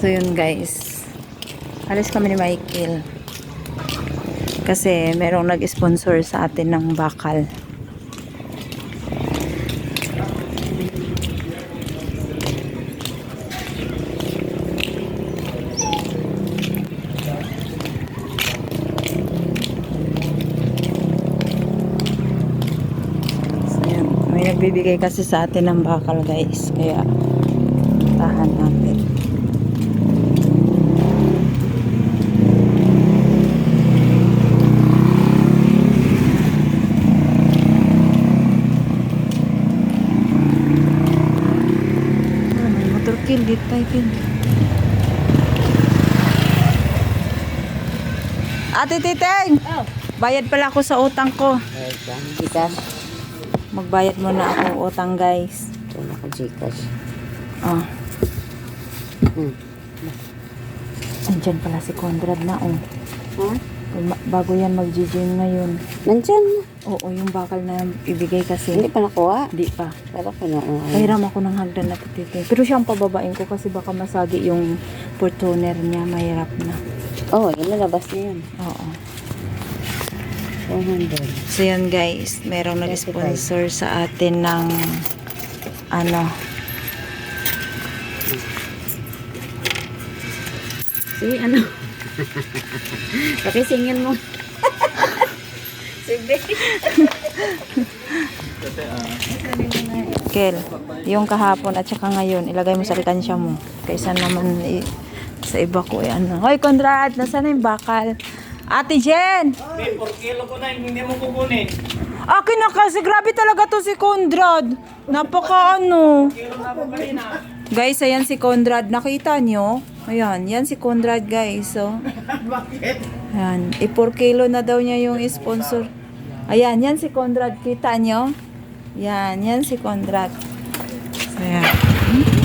So yun guys. Alis kami ni Michael. Kasi merong nag-sponsor sa atin ng bakal. Nagbibigay kasi sa atin ng bakal guys. Kaya may motor kill dito tayo kill. Ate Titeng! Oh. Bayad pala ako sa utang ko. Bayad. Gcash. Magbayad muna ako utang guys. Ito na ko Gcash. Ah, Hmm. andyan pala si Conrad na oh. Ha? Bago yan mag-gym ngayon. Nandyan na. Oo, yung bakal na ibigay kasi. Hindi pa nakuha. Hindi pa. Pero. Uh, Pahiram ako ng hagdan na titite. Pero siyang pababain ko kasi baka masagi yung portoner niya. Mahirap na. oh, yun nalabas na yun. Oo. 400. So yan guys, merong nag-sponsor sa atin ng ano, Si ano? Pakisingin mo. Sige. Kel, yung kahapon at saka ngayon, ilagay mo sa rekansya mo. Kaysa naman i- sa iba ko, eh, ano. Hoy, Conrad, nasaan na yung bakal? Ate Jen! Hindi, 4 kilo ko na, hindi mo kukunin. Akin na kasi, grabe talaga to si Conrad. Napaka ano. Guys, ayan si Conrad. Nakita nyo? Ayan, yan si Conrad guys. So, ayan, i 4 kilo na daw niya yung sponsor. Ayan, yan si Conrad. Kita nyo? Yan, yan si Conrad. So, ayan.